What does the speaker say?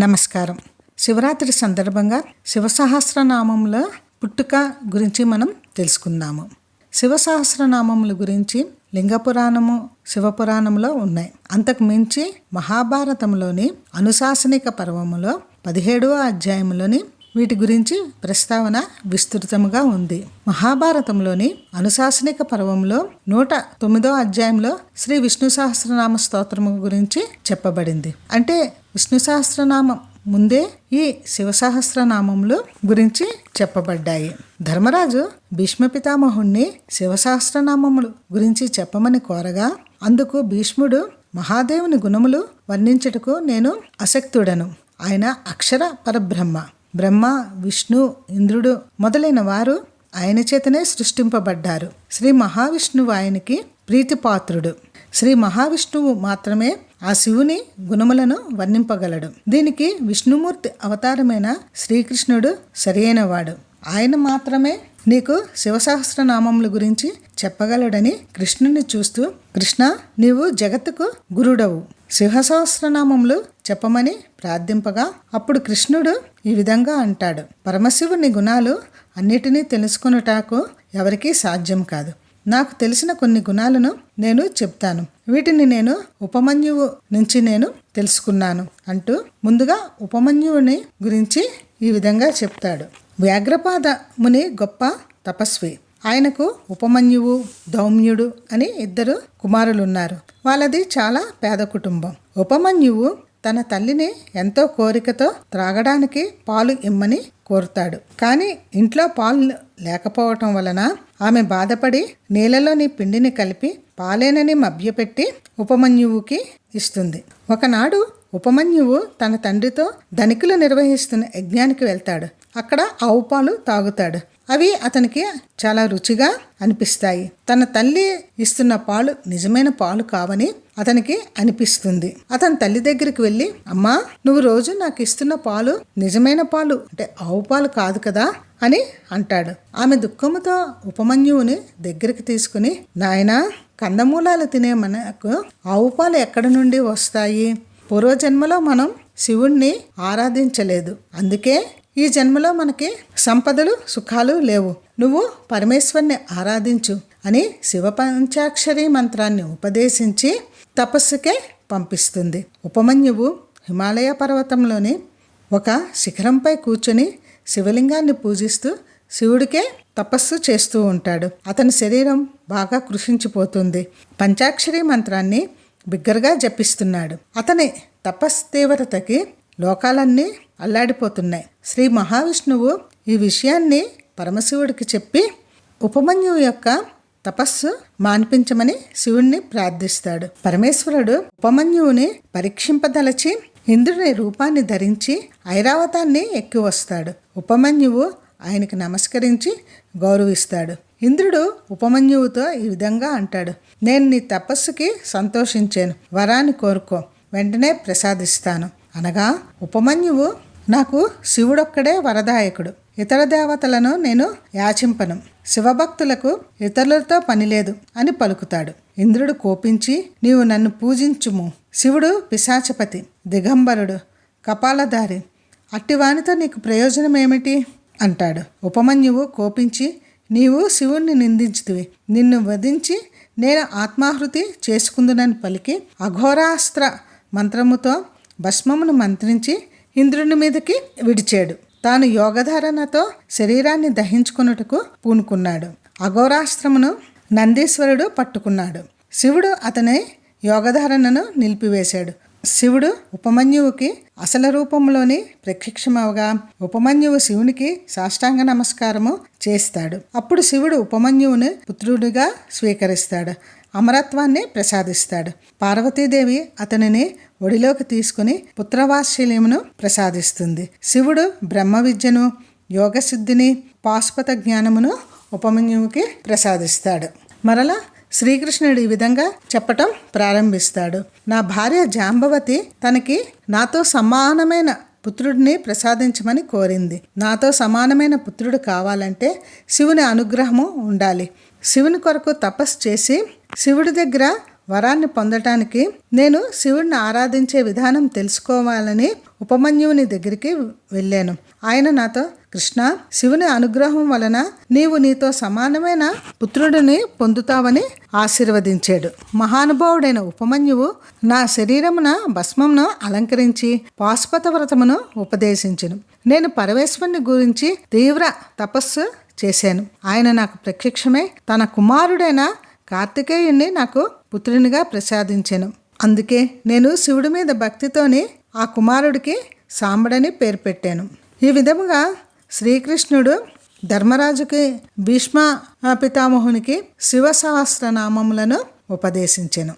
నమస్కారం. శివరాత్రి సందర్భంగా శివసహస్రనామంలో పుట్టుక గురించి మనం తెలుసుకుందాము. శివసహస్రనామముల గురించి లింగ పురాణము శివపురాణంలో ఉన్నాయి. అంతకు మించి మహాభారతంలోని అనుశాసనిక పర్వములో పదిహేడవ అధ్యాయంలోని వీటి గురించి ప్రస్తావన విస్తృతముగా ఉంది. మహాభారతంలోని అనుశాసనిక పర్వంలో నూట తొమ్మిదో అధ్యాయంలో శ్రీ విష్ణు సహస్రనామ స్తోత్రము గురించి చెప్పబడింది. అంటే విష్ణు సహస్రనామం ముందే ఈ శివ సహస్రనామములు గురించి చెప్పబడ్డాయి. ధర్మరాజు భీష్మ పితామహుణ్ణి శివ సహస్రనామములు గురించి చెప్పమని కోరగా అందుకు భీష్ముడు మహాదేవుని గుణములు వర్ణించుటకు నేను అసక్తుడను ఆయన అక్షర పరబ్రహ్మ. బ్రహ్మ విష్ణు ఇంద్రుడు మొదలైన వారు ఆయన చేతనే సృష్టింపబడ్డారు. శ్రీ మహావిష్ణువు ఆయనకి ప్రీతిపాత్రుడు. శ్రీ మహావిష్ణువు మాత్రమే ఆ శివుని గుణములను వర్ణింపగలడు. దీనికి విష్ణుమూర్తి అవతారమైన శ్రీకృష్ణుడు సరియైనవాడు ఆయన మాత్రమే నీకు శివసహస్రనామముల గురించి చెప్పగలడని కృష్ణుని చూస్తూ కృష్ణ నీవు జగత్తుకు గురుడవు. సింహసహస్రనామంలో చెప్పమని ప్రార్థింపగా అప్పుడు కృష్ణుడు ఈ విధంగా అంటాడు. పరమశివుని గుణాలు అన్నిటినీ తెలుసుకొనుటకు ఎవరికీ సాధ్యం కాదు. నాకు తెలిసిన కొన్ని గుణాలను నేను చెప్తాను. వీటిని నేను ఉపమన్యువు నుంచి నేను తెలుసుకున్నాను అంటూ ముందుగా ఉపమన్యువుని గురించి ఈ విధంగా చెప్తాడు. వ్యాఘ్రపాద ముని గొప్ప తపస్వి. ఆయనకు ఉపమన్యువు దౌమ్యుడు అని ఇద్దరు కుమారులున్నారు. వాళ్ళది చాలా పేద కుటుంబం. ఉపమన్యువు తన తల్లిని ఎంతో కోరికతో త్రాగడానికి పాలు ఇమ్మని కోరుతాడు. కానీ ఇంట్లో పాలు లేకపోవటం వలన ఆమె బాధపడి నీళ్ళలోని పిండిని కలిపి పాలేనని మభ్యపెట్టి ఉపమన్యువుకి ఇస్తుంది. ఒకనాడు ఉపమన్యువు తన తండ్రితో ధనికులు నిర్వహిస్తున్న యజ్ఞానికి వెళ్తాడు. అక్కడ ఆవు పాలు తాగుతాడు. అవి అతనికి చాలా రుచిగా అనిపిస్తాయి. తన తల్లి ఇస్తున్న పాలు నిజమైన పాలు కావని అతనికి అనిపిస్తుంది. అతని తల్లి దగ్గరికి వెళ్ళి అమ్మా నువ్వు రోజు నాకు ఇస్తున్న పాలు నిజమైన పాలు అంటే ఆవు పాలు కాదు కదా అని అంటాడు. ఆమె దుఃఖముతో ఉపమన్యువుని దగ్గరికి తీసుకుని నాయనా కందమూలాలు తినే మనకు ఆవు పాలు ఎక్కడి నుండి వస్తాయి? పూర్వజన్మలో మనం శివుణ్ణి ఆరాధించలేదు. అందుకే ఈ జన్మలో మనకి సంపదలు సుఖాలు లేవు. నువ్వు పరమేశ్వరుని ఆరాధించు అని శివ పంచాక్షరి మంత్రాన్ని ఉపదేశించి తపస్సుకే పంపిస్తుంది. ఉపమన్యువు హిమాలయ పర్వతంలోని ఒక శిఖరంపై కూర్చొని శివలింగాన్ని పూజిస్తూ శివుడికే తపస్సు చేస్తూ ఉంటాడు. అతని శరీరం బాగా కృషించిపోతుంది. పంచాక్షరి మంత్రాన్ని బిగ్గరగా జపిస్తున్నాడు. అతని తపస్ తీవ్రతకి లోకాలన్నీ అల్లాడిపోతున్నాయి. శ్రీ మహావిష్ణువు ఈ విషయాన్ని పరమశివుడికి చెప్పి ఉపమన్యువు యొక్క తపస్సు మాన్పించమని శివుణ్ణి ప్రార్థిస్తాడు. పరమేశ్వరుడు ఉపమన్యువుని పరీక్షింపదలచి ఇంద్రుని రూపాన్ని ధరించి ఐరావతాన్ని ఎక్కి వస్తాడు. ఉపమన్యువు ఆయనకి నమస్కరించి గౌరవిస్తాడు. ఇంద్రుడు ఉపమన్యువుతో ఈ విధంగా అంటాడు. నేను నీ తపస్సుకి సంతోషించాను. వరాన్ని కోరుకో. వెంటనే ప్రసాదిస్తాను. అనగా ఉపమన్యువు నాకు శివుడొక్కడే వరదాయకుడు. ఇతర దేవతలను నేను యాచింపను. శివభక్తులకు ఇతరులతో పనిలేదు అని పలుకుతాడు. ఇంద్రుడు కోపించి నీవు నన్ను పూజించుము. శివుడు పిశాచపతి దిగంబరుడు కపాలధారి. అట్టివానితో నీకు ప్రయోజనం ఏమిటి అంటాడు. ఉపమన్యువు కోపించి నీవు శివుణ్ణి నిందించుతివి. నిన్ను వధించి నేను ఆత్మాహృతి చేసుకుందునని పలికి అఘోరాస్త్ర మంత్రముతో భస్మమును మంత్రించి ఇంద్రుని మీదకి విడిచాడు. తాను యోగధారణతో శరీరాన్ని దహించుకున్నట్టుకు పూనుకున్నాడు. అఘోరాస్త్రమును నందీశ్వరుడు పట్టుకున్నాడు. శివుడు అతని యోగధారణను నిలిపివేశాడు. శివుడు ఉపమన్యువుకి అసలు రూపంలోని ప్రత్యక్షమవగా ఉపమన్యువు శివునికి సాష్టాంగ నమస్కారము చేస్తాడు. అప్పుడు శివుడు ఉపమన్యువుని పుత్రుడిగా స్వీకరిస్తాడు. అమరత్వాన్ని ప్రసాదిస్తాడు. పార్వతీదేవి అతనిని ఒడిలోకి తీసుకుని పుత్రవాత్సల్యమును ప్రసాదిస్తుంది. శివుడు బ్రహ్మ విద్యను యోగసిద్ధిని పాశుపత జ్ఞానమును ఉపమన్యువుకి ప్రసాదిస్తాడు. మరలా శ్రీకృష్ణుడు ఈ విధంగా చెప్పటం ప్రారంభిస్తాడు. నా భార్య జాంబవతి తనకి నాతో సమానమైన పుత్రుడిని ప్రసాదించమని కోరింది. నాతో సమానమైన పుత్రుడు కావాలంటే శివుని అనుగ్రహము ఉండాలి. శివుని కొరకు తపస్సు చేసి శివుడి దగ్గర వరాన్ని పొందటానికి నేను శివుడిని ఆరాధించే విధానం తెలుసుకోవాలని ఉపమన్యువుని దగ్గరికి వెళ్ళాను. ఆయన నాతో కృష్ణ శివుని అనుగ్రహం వలన నీవు నీతో సమానమైన పుత్రుడిని పొందుతావని ఆశీర్వదించాడు. మహానుభావుడైన ఉపమన్యువు నా శరీరమున భస్మంను అలంకరించి పాశుపత వ్రతమును ఉపదేశించను. నేను పరమేశ్వరుని గురించి తీవ్ర తపస్సు చేశాను. ఆయన నాకు ప్రత్యక్షమై తన కుమారుడైన కార్తికేయుణ్ణి నాకు పుత్రునిగా ప్రసాదించెను. అందుకే నేను శివుడి మీద భక్తితోని ఆ కుమారుడికి సాంబడని పేరు పెట్టాను. ఈ విధముగా శ్రీకృష్ణుడు ధర్మరాజుకి భీష్మ పితామహునికి శివ సహస్రనామములను ఉపదేశించెను.